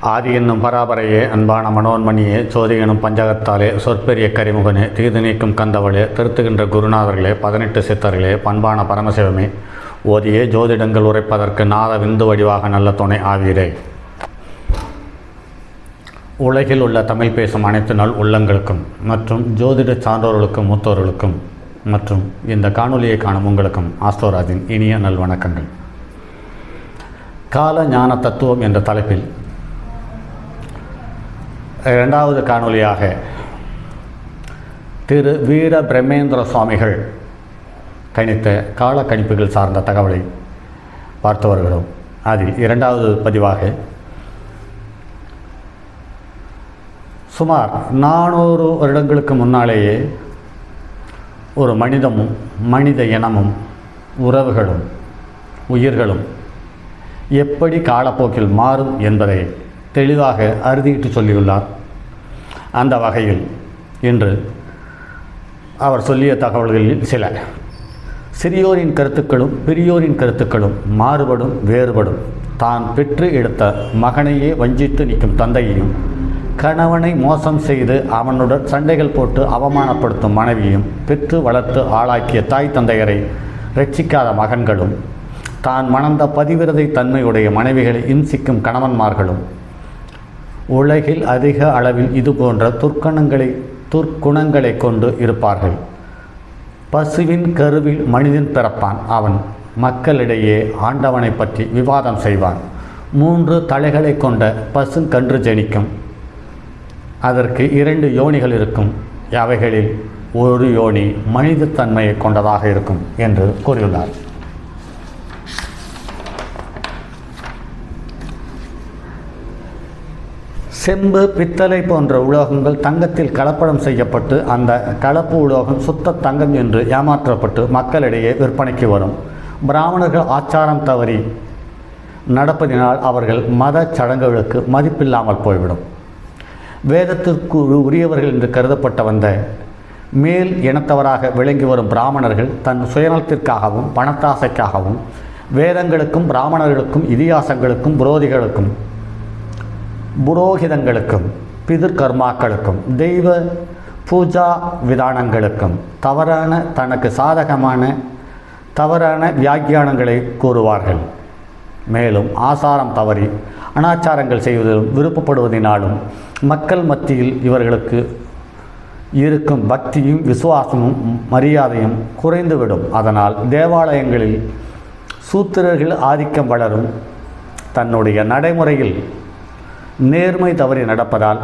ஆதி என்னும் பராபரையே அன்பான மனோன்மணியே சோதிகனும் பஞ்சகத்தாலே சொற்பெரிய கரிமுகனே தீது நீக்கும் கந்தவளே திருத்துகின்ற குருநாதர்களே பதினெட்டு சித்தர்களே பண்பான பரமசிவமே ஓதியே ஜோதிடங்கள் உரைப்பதற்கு நாத விந்து வடிவாக நல்ல துணை ஆவீரே. உலகில் உள்ள தமிழ் பேசும் அனைத்து நாள் உள்ளங்களுக்கும் மற்றும் ஜோதிட சான்றோர்களுக்கும் மூத்தோர்களுக்கும் மற்றும் இந்த காணொலியை காணும் உங்களுக்கும் ஆஸ்தோராஜின் இனிய நல்வணக்கங்கள். கால ஞான தத்துவம் என்ற தலைப்பில் இரண்டாவது காணொலியாக திரு வீர பிரம்மேந்திர சுவாமிகள் கணித்த கால கணிப்புகள் சார்ந்த தகவலை பார்த்து வருகிறோம். அதில் இரண்டாவது பதிவாக சுமார் நானூறு வருடங்களுக்கு முன்னாலேயே ஒரு மனிதமும் மனித இனமும் உறவுகளும் உயிர்களும் எப்படி காலப்போக்கில் மாறும் என்பதை தெளிவாக அறுதியிட்டு சொல்லியுள்ளார். அந்த வகையில் இன்று அவர் சொல்லிய தகவல்களில் சில. சிறியோரின் கருத்துக்களும் பெரியோரின் கருத்துக்களும் மாறுபடும் வேறுபடும். தான் பெற்று எடுத்த மகனையே வஞ்சித்து நிற்கும் தந்தையையும் கணவனை மோசம் செய்து அவனுடன் சண்டைகள் போட்டு அவமானப்படுத்தும் மனைவியும் பெற்று வளர்த்து ஆளாக்கிய தாய் தந்தையரை ரட்சிக்காத மகன்களும் தான் மணந்த பதிவிரதை தன்மையுடைய மனைவிகளை இம்சிக்கும் கணவன்மார்களும் உலகில் அதிக அளவில் இது போன்ற துர்க்கணங்களை துர்க்குணங்களை கொண்டு இருப்பார்கள். பசுவின் கருவில் மனிதன் பிறப்பான். அவன் மக்களிடையே ஆண்டவனை பற்றி விவாதம் செய்வான். மூன்று தலைகளை கொண்ட பசு கன்று ஜனிக்கும். அதற்கு இரண்டு யோனிகள் இருக்கும். அவைகளில் ஒரு யோனி மனித தன்மையை கொண்டதாக இருக்கும் என்று கூறியுள்ளார். செம்பு பித்தளை போன்ற உலோகங்கள் தங்கத்தில் கலப்படம் செய்யப்பட்டு அந்த கலப்பு உலோகம் சுத்த தங்கம் என்று ஏமாற்றப்பட்டு மக்களிடையே விற்பனைக்கு வரும். பிராமணர்கள் ஆச்சாரம் தவறி நடப்பதினால் அவர்கள் மத சடங்குகளுக்கு மதிப்பில்லாமல் போய்விடும். வேதத்திற்கு உரியவர்கள் என்று கருதப்பட்ட வந்த மேல் இனத்தவராக விளங்கி வரும் பிராமணர்கள் தன் சுயநலத்திற்காகவும் பணத்தாசைக்காகவும் வேதங்களுக்கும் பிராமணர்களுக்கும் இதிகாசங்களுக்கும் புரோதிகளுக்கும் புரோகிதங்களுக்கும் பிதிர்கர்மாக்களுக்கும் தெய்வ பூஜா விதானங்களுக்கும் தவறான தனக்கு சாதகமான தவறான வியாக்கியானங்களை கூறுவார்கள். மேலும் ஆசாரம் தவறி அனாச்சாரங்கள் செய்வதிலும் விருப்பப்படுவதினாலும் மக்கள் மத்தியில் இவர்களுக்கு இருக்கும் பக்தியும் விசுவாசமும் மரியாதையும் குறைந்துவிடும். அதனால் தேவாலயங்களில் சூத்திரர்கள் ஆதிக்கம் வளரும் தன்னுடைய நடைமுறையில் நேர்மை தவறி நடப்பதால்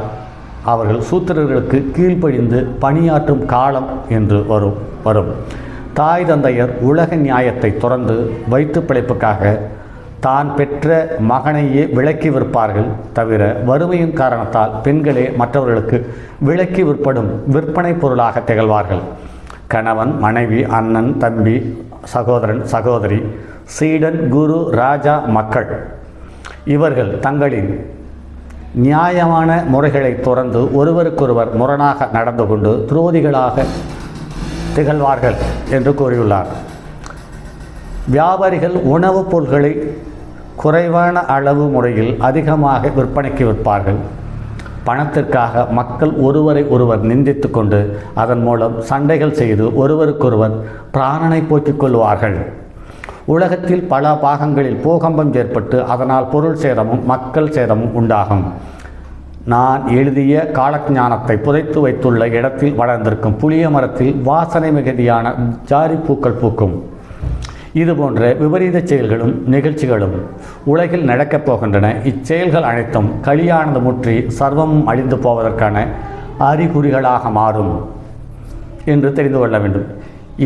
அவர்கள் சூத்திரர்களுக்கு கீழ்ப்படிந்து பணியாற்றும் காலம் என்று வரும் வரும். தாய் தந்தையர் உலக நியாயத்தை துறந்து வயிற்று பிழைப்புக்காக தான் பெற்ற மகனையே விலக்கி விற்பார்கள் தவிர வறுமையின் காரணத்தால் பெண்களே மற்றவர்களுக்கு விலக்கி விற்படும் விற்பனை பொருளாக திகழ்வார்கள். கணவன் மனைவி அண்ணன் தம்பி சகோதரன் சகோதரி சீடன் குரு ராஜா மக்கள். இவர்கள் தங்களின் நியாயமான முறைகளை துறந்து ஒருவருக்கொருவர் முரணாக நடந்து கொண்டு துரோதிகளாக திகழ்வார்கள் என்று கூறியுள்ளார். வியாபாரிகள் உணவுப் பொருட்களை குறைவான அளவு முறையில் அதிகமாக விற்பனைக்கு விற்பார்கள். பணத்திற்காக மக்கள் ஒருவரை ஒருவர் நிந்தித்து கொண்டு அதன் மூலம் சண்டைகள் செய்து ஒருவருக்கொருவர் பிராணனை போக்கிக் கொள்வார்கள். உலகத்தில் பல பாகங்களில் பூகம்பம் ஏற்பட்டு அதனால் பொருள் சேதமும் மக்கள் சேதமும் உண்டாகும். நான் எழுதிய காலஞானத்தை புதைத்து வைத்துள்ள இடத்தில் வளர்ந்திருக்கும் புளிய மரத்தில் வாசனை மிகுதியான ஜாரி பூக்கள் பூக்கும். இது போன்ற விபரீத செயல்களும் நிகழ்ச்சிகளும் உலகில் நடக்கப் போகின்றன. இச்செயல்கள் அனைத்தும் களியானது முற்றி சர்வமும் அழிந்து போவதற்கான அறிகுறிகளாக மாறும் என்று தெரிந்து கொள்ள வேண்டும்.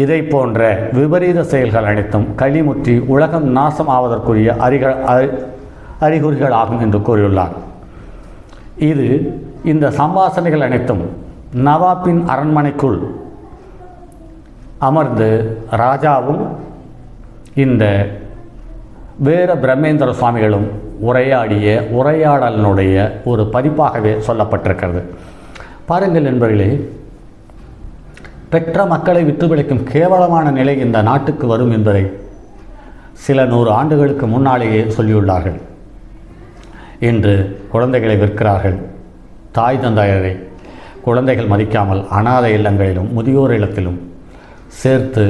இதை போன்ற விபரீத செயல்கள் அனைத்தும் களிமுற்றி உலகம் நாசம் ஆவதற்குரிய அறிக அறிகுறிகளாகும் என்று கூறியுள்ளார். இது இந்த சம்பாசனைகள் அனைத்தும் நவாப்பின் அரண்மனைக்குள் அமர்ந்து ராஜாவும் இந்த வேற பிரம்மேந்திர சுவாமிகளும் உரையாடிய உரையாடலினுடைய ஒரு பதிப்பாகவே சொல்லப்பட்டிருக்கிறது. பாருங்கள் நண்பர்களே பெற்ற மக்களை விட்டு கேவலமான நிலை இந்த நாட்டுக்கு வரும் என்பதை சில நூறு ஆண்டுகளுக்கு முன்னாலேயே சொல்லியுள்ளார்கள். இன்று குழந்தைகளை விற்கிறார்கள் தாய் தந்தையரை குழந்தைகள் மதிக்காமல் அனாதை இல்லங்களிலும் முதியோர் இல்லத்திலும் சேர்த்து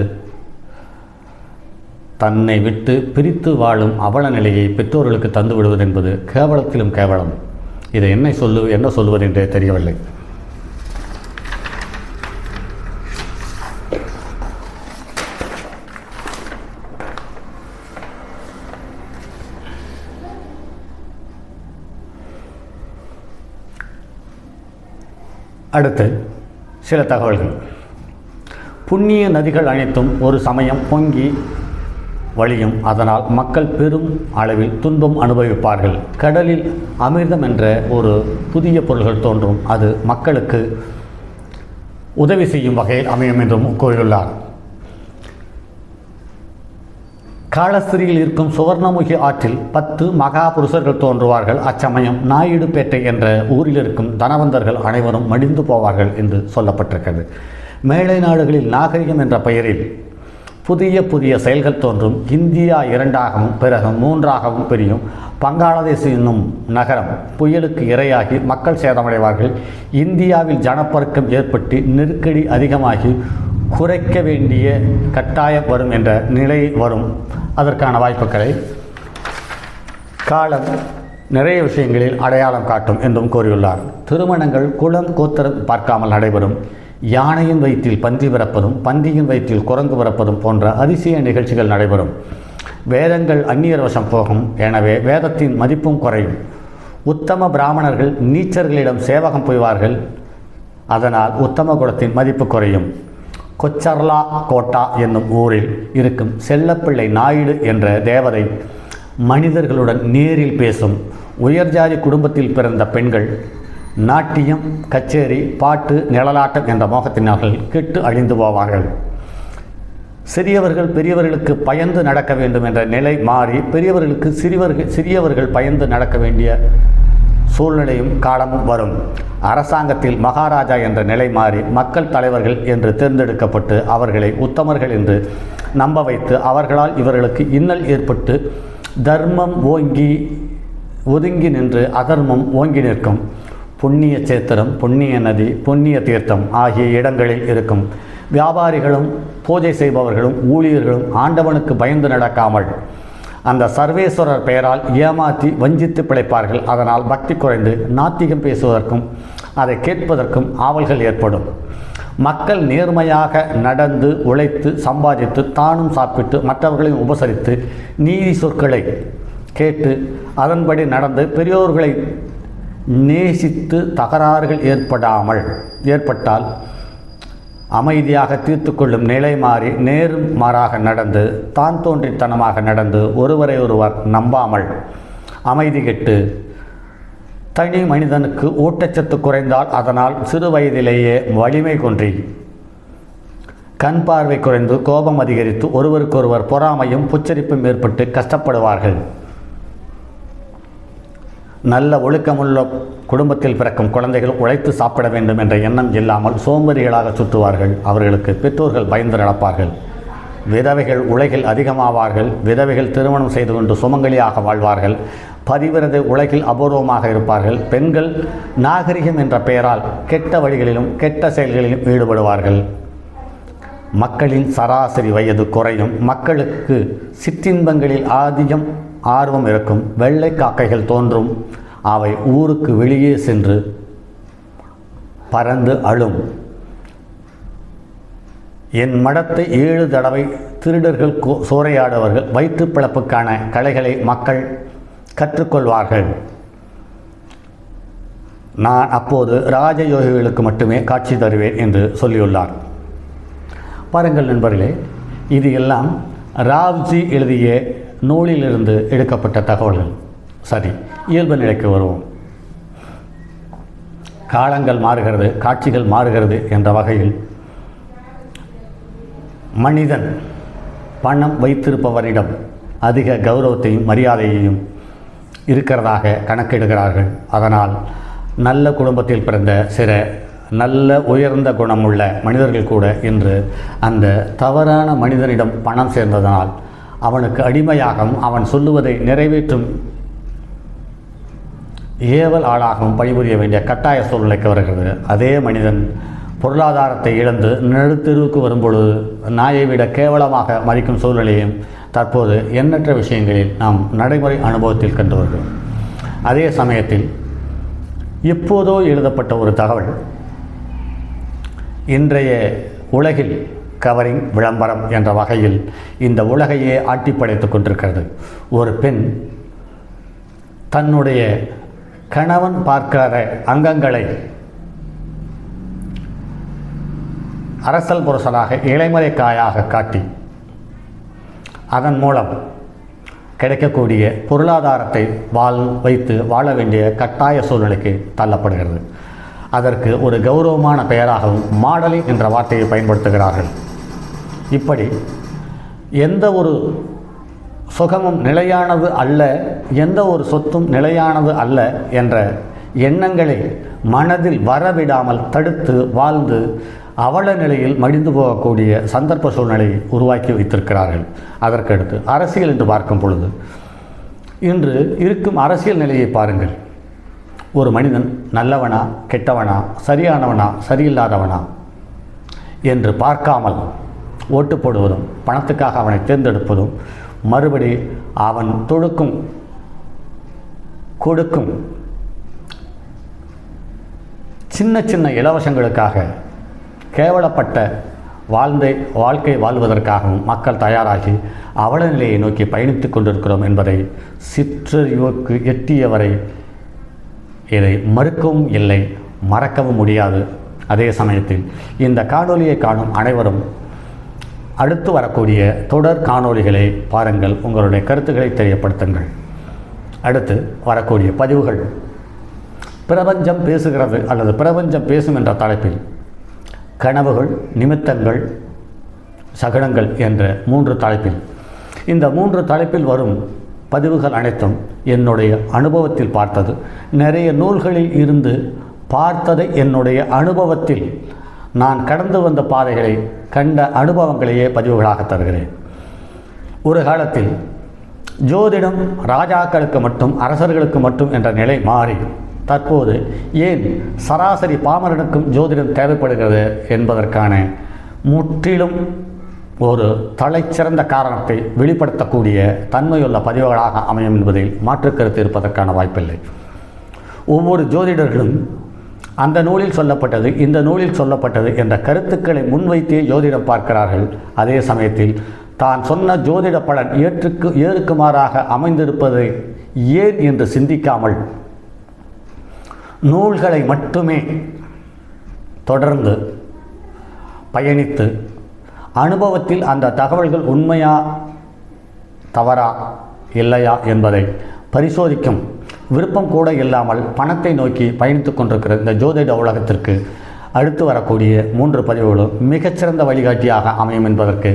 தன்னை விட்டு பிரித்து வாழும் அவல நிலையை பெற்றோர்களுக்கு தந்து விடுவது என்பது கேவலத்திலும் கேவலம். இதை என்ன சொல்லு என்ன சொல்லுவது என்றே தெரியவில்லை. அடுத்து சில தகவல்கள். புண்ணிய நதிகள் அனைத்தும் ஒரு சமயம் பொங்கி வழியும். அதனால் மக்கள் பெரும் அளவில் துன்பம் அனுபவிப்பார்கள். கடலில் அமிர்தம் என்ற ஒரு புதிய பொருள்கள் தோன்றும். அது மக்களுக்கு உதவி செய்யும் வகையில் அமையும் என்றும் கூறியுள்ளார். காலஸ்திரியில் இருக்கும் சுவர்ணமுகி ஆற்றில் பத்து மகாபுருஷர்கள் தோன்றுவார்கள். அச்சமயம் நாயுடுபேட்டை என்ற ஊரில் இருக்கும் தனவந்தர்கள் அனைவரும் மடிந்து போவார்கள் என்று சொல்லப்பட்டிருக்கிறது. மேலை நாடுகளில் நாகரிகம் என்ற பெயரில் புதிய புதிய செயல்கள் தோன்றும். இந்தியா இரண்டாகவும் பிறகு மூன்றாகவும் பிரியும். பங்களாதேஷ் என்னும் நகரம் புயலுக்கு இரையாகி மக்கள் சேதமடைவார்கள். இந்தியாவில் ஜனப்பெருக்கம் ஏற்பட்டு நெருக்கடி அதிகமாகி குறைக்க வேண்டிய கட்டாயம் வரும் என்ற நிலை வரும். அதற்கான வாய்ப்புகளை காலம் நிறைய விஷயங்களில் அடையாளம் காட்டும் என்றும் கூறியுள்ளார். திருமணங்கள் குலம் கோத்திரம் பார்க்காமல் நடைபெறும். யானையின் வயிற்றில் பன்றி பிறப்பதும் பந்தியின் வயிற்றில் குரங்கு பிறப்பதும் போன்ற அதிசய நிகழ்ச்சிகள் நடைபெறும். வேதங்கள் அந்நியர் வசம் போகும். எனவே வேதத்தின் மதிப்பும் குறையும். உத்தம பிராமணர்கள் நீச்சர்களிடம் சேவகம் புய்வார்கள் அதனால் உத்தம குலத்தின் மதிப்பு குறையும். கொச்சர்லா கோட்டா என்னும் ஊரில் இருக்கும் செல்லப்பிள்ளை நாயுடு என்ற தேவதை மனிதர்களுடன் நேரில் பேசும் உயர்ஜாதி குடும்பத்தில் பிறந்த பெண்கள் நாட்டியம் கச்சேரி பாட்டு நிழலாட்டம் என்ற மோகத்தினார்கள் கெட்டு அழிந்து போவார்கள். சிறியவர்கள் பெரியவர்களுக்கு பயந்து நடக்க வேண்டும் என்ற நிலை மாறி பெரியவர்களுக்கு சிறியவர்கள் சிறியவர்கள் பயந்து நடக்க வேண்டிய சூழ்நிலையும் காலமும் வரும். அரசாங்கத்தில் மகாராஜா என்ற நிலை மாறி மக்கள் தலைவர்கள் என்று தேர்ந்தெடுக்கப்பட்டு அவர்களை உத்தமர்கள் என்று நம்ப வைத்து அவர்களால் இவர்களுக்கு இன்னல் ஏற்பட்டு தர்மம் ஓங்கி ஒதுங்கி நின்று அதர்மம் ஓங்கி நிற்கும். புண்ணிய சேத்திரம் புண்ணிய நதி புண்ணிய தீர்த்தம் ஆகிய இடங்களில் இருக்கும். வியாபாரிகளும் பூஜை செய்பவர்களும் ஊழியர்களும் ஆண்டவனுக்கு பயந்து நடக்காமல் அந்த சர்வேஸ்வரர் பெயரால் ஏமாற்றி வஞ்சித்து பிழைப்பார்கள். அதனால் பக்தி குறைந்து நாத்திகம் பேசுவதற்கும் அதை கேட்பதற்கும் ஆவல்கள் ஏற்படும். மக்கள் நேர்மையாக நடந்து உழைத்து சம்பாதித்து தானும் சாப்பிட்டு மற்றவர்களையும் உபசரித்து நீதி சொற்களை கேட்டு அதன்படி நடந்து பெரியோர்களை நேசித்து தகராறுகள் ஏற்படாமல் ஏற்பட்டால் அமைதியாக தீர்த்து கொள்ளும் நிலை மாறி நேர்மாறாக நடந்து தான் தோன்றித்தனமாக நடந்து ஒருவரை ஒருவர் நம்பாமல் அமைதி கெட்டு தனி மனிதனுக்கு ஊட்டச்சத்து குறைந்தால் அதனால் சிறு வயதிலேயே வலிமை குன்றி கண் பார்வை குறைந்து கோபம் அதிகரித்து ஒருவருக்கொருவர் பொறாமையும் புச்சரிப்பும் ஏற்பட்டு கஷ்டப்படுவார்கள். நல்ல ஒழுக்கமுள்ள குடும்பத்தில் பிறக்கும் குழந்தைகள் உழைத்து சாப்பிட வேண்டும் என்ற எண்ணம் இல்லாமல் சோம்பேறிகளாக சுற்றுவார்கள். அவர்களுக்கு பெற்றோர்கள் பயந்து நடப்பார்கள். விதவைகள் உலகில் அதிகமாவார்கள். விதவைகள் திருமணம் செய்து கொண்டு சுமங்கலியாக வாழ்வார்கள். பதிவிறது உலகில் அபூர்வமாக இருப்பார்கள். பெண்கள் நாகரிகம் என்ற பெயரால் கெட்ட வழிகளிலும் கெட்ட செயல்களிலும் ஈடுபடுவார்கள். மக்களின் சராசரி வயது குறையும். மக்களுக்கு சிற்றின்பங்களில் ஆதியம் ஆர்வம் இருக்கும் வெள்ளை காக்கைகள் தோன்றும். அவை ஊருக்கு வெளியே சென்று பறந்து அழும். என் மடத்தை ஏழு தடவை திருடர்கள் கோ- வயிற்று பிழப்புக்கான கலைகளை மக்கள் கற்றுக்கொள்வார்கள். நான் அப்போது ராஜயோகிகளுக்கு மட்டுமே காட்சி தருவேன் என்று சொல்லியுள்ளார். பாருங்கள் நண்பர்களே இது எல்லாம் ராவ்ஜி எழுதிய நூலிலிருந்து எடுக்கப்பட்ட தகவல்கள். சரி இயல்பு நிலைக்கு வருவோம். காலங்கள் மாறுகிறது காட்சிகள் மாறுகிறது என்ற வகையில் மனிதன் பணம் வைத்திருப்பவரிடம் அதிக கௌரவத்தையும் மரியாதையையும் இருக்கிறதாக கணக்கிடுகிறார்கள். அதனால் நல்ல குடும்பத்தில் பிறந்த சில நல்ல உயர்ந்த குணமுள்ள மனிதர்கள் கூட இன்று அந்த தவறான மனிதனிடம் பணம் சேர்ந்ததனால் அவனுக்கு அடிமையாகவும் அவன் சொல்லுவதை நிறைவேற்றும் ஏவல் ஆளாகவும் பணிபுரிய வேண்டிய கட்டாய சூழ்நிலைக்கு வருகிறது. அதே மனிதன் பொருளாதாரத்தை இழந்து நடுத்தெருவுக்கு வரும்பொழுது நாயை விட கேவலமாக மதிக்கும் சூழ்நிலையும் தற்போது எண்ணற்ற விஷயங்களில் நாம் நடைமுறை அனுபவத்தில் கண்டு வருகிறோம். அதே சமயத்தில் எப்போதோ எழுதப்பட்ட ஒரு தகவல் இன்றைய உலகில் கவரிங் விளம்பரம் என்ற வகையில் இந்த உலகையே ஆட்டிப்படைத்து கொண்டிருக்கிறது. ஒரு பெண் தன்னுடைய கணவன் பார்க்காத அங்கங்களை அரசல் புருஷனாக இளைமறை காயாக காட்டி அதன் மூலம் கிடைக்கக்கூடிய பொருளாதாரத்தை வாழ் வைத்து வாழ வேண்டிய கட்டாய சூழ்நிலைக்கு தள்ளப்படுகிறது. அதற்கு ஒரு கௌரவமான பெயராகவும் மாடலிங் என்ற வார்த்தையை பயன்படுத்துகிறார்கள். இப்படி எந்த ஒரு சுகமும் நிலையானது அல்ல எந்த ஒரு சொத்தும் நிலையானது அல்ல என்ற எண்ணங்களை மனதில் வரவிடாமல் தடுத்து வாழ்ந்து அவல நிலையில் மடிந்து போகக்கூடிய சந்தர்ப்ப சூழ்நிலையை உருவாக்கி வைத்திருக்கிறார்கள். அதற்கடுத்து அரசியல் என்று பார்க்கும் பொழுது இன்று இருக்கும் அரசியல் நிலையை பாருங்கள். ஒரு மனிதன் நல்லவனா கெட்டவனா சரியானவனா சரியில்லாதவனா என்று பார்க்காமல் ஓட்டு போடுவதும் பணத்துக்காக அவனை தேர்ந்தெடுப்பதும் மறுபடி அவன் தொடுக்கும் கொடுக்கும் சின்ன சின்ன இலவசங்களுக்காக கேவலப்பட்ட வாழ்ந்த வாழ்க்கை வாழ்வதற்காகவும் மக்கள் தயாராகி அவல நிலையை நோக்கி பயணித்துக் கொண்டிருக்கிறோம் என்பதை சிற்றறிவுக்கு எட்டியவரை இதை மறுக்கவும் இல்லை மறக்கவும் முடியாது. அதே சமயத்தில் இந்த காணொலியை காணும் அனைவரும் அடுத்து வரக்கூடிய தொடர் காணொளிகளை பாருங்கள். உங்களுடைய கருத்துக்களை தெரியப்படுத்துங்கள். அடுத்து வரக்கூடிய பதிவுகள். பிரபஞ்சம் பேசுகிறது அல்லது பிரபஞ்சம் பேசும் என்ற தலைப்பில் கனவுகள் நிமித்தங்கள் சகனங்கள் என்ற மூன்று தலைப்பில். இந்த மூன்று தலைப்பில் வரும் பதிவுகள் அனைத்தும் என்னுடைய அனுபவத்தில் பார்த்தது. நிறைய நூல்களில் இருந்து பார்த்ததை என்னுடைய அனுபவத்தில் நான் கடந்து வந்த பாதைகளை கண்ட அனுபவங்களையே பதிவுகளாக தருகிறேன். ஒரு காலத்தில் ஜோதிடம் ராஜாக்களுக்கு மட்டும் அரசர்களுக்கு மட்டும் என்ற நிலை மாறி தற்போது ஏன் சராசரி பாமரனுக்கும் ஜோதிடம் தேவைப்படுகிறது என்பதற்கான முற்றிலும் ஒரு தலைச்சிறந்த காரணத்தை வெளிப்படுத்தக்கூடிய தன்மையுள்ள பதிவுகளாக அமையும் என்பதில் மாற்றுக்கருத்து இருப்பதற்கான வாய்ப்பில்லை. ஒவ்வொரு ஜோதிடர்களும் அந்த நூலில் சொல்லப்பட்டது இந்த நூலில் சொல்லப்பட்டது என்ற கருத்துக்களை முன்வைத்தே ஜோதிடம் பார்க்கிறார்கள். அதே சமயத்தில் தான் சொன்ன ஜோதிட பலன் ஏற்றுக்கு ஏறுக்குமாறாக அமைந்திருப்பது ஏன் என்று சிந்திக்காமல் நூல்களை மட்டுமே தொடர்ந்து பயணித்து அனுபவத்தில் அந்த தகவல்கள் உண்மையா தவறா இல்லையா என்பதை பரிசோதிக்கும் விருப்பம் கூட இல்லாமல் பணத்தை நோக்கி பயணித்து கொண்டிருக்கிற இந்த ஜோதிட உலகத்திற்கு அடுத்து வரக்கூடிய மூன்று பதிவுகளும் மிகச்சிறந்த வழிகாட்டியாக அமையும் என்பதற்கு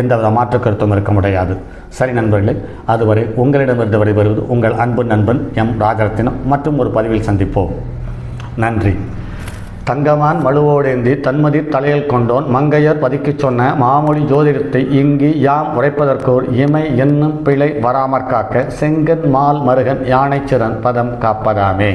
எந்தவித மாற்று கருத்தும் இருக்க முடியாது. சரி நண்பர்களே அதுவரை உங்களிடமிருந்து விடைபெறுவது உங்கள் அன்பு நண்பன் எம் ராஜரத்தினம். மற்றும் ஒரு பதிவில் சந்திப்போம். நன்றி. தங்கமான் மழுவோடேந்தி தன்மதி தலையில் கொண்டோன். மங்கையர் பதிக்குச் சொன்ன மாமொழி ஜோதிடத்தை இங்கு யாம் உரைப்பதற்கோர் இமை என்னும் பிழை வராமற் காக்க செங்கன் மால் மருகன் யானைச்சிறன் பதம் காப்பதாமே.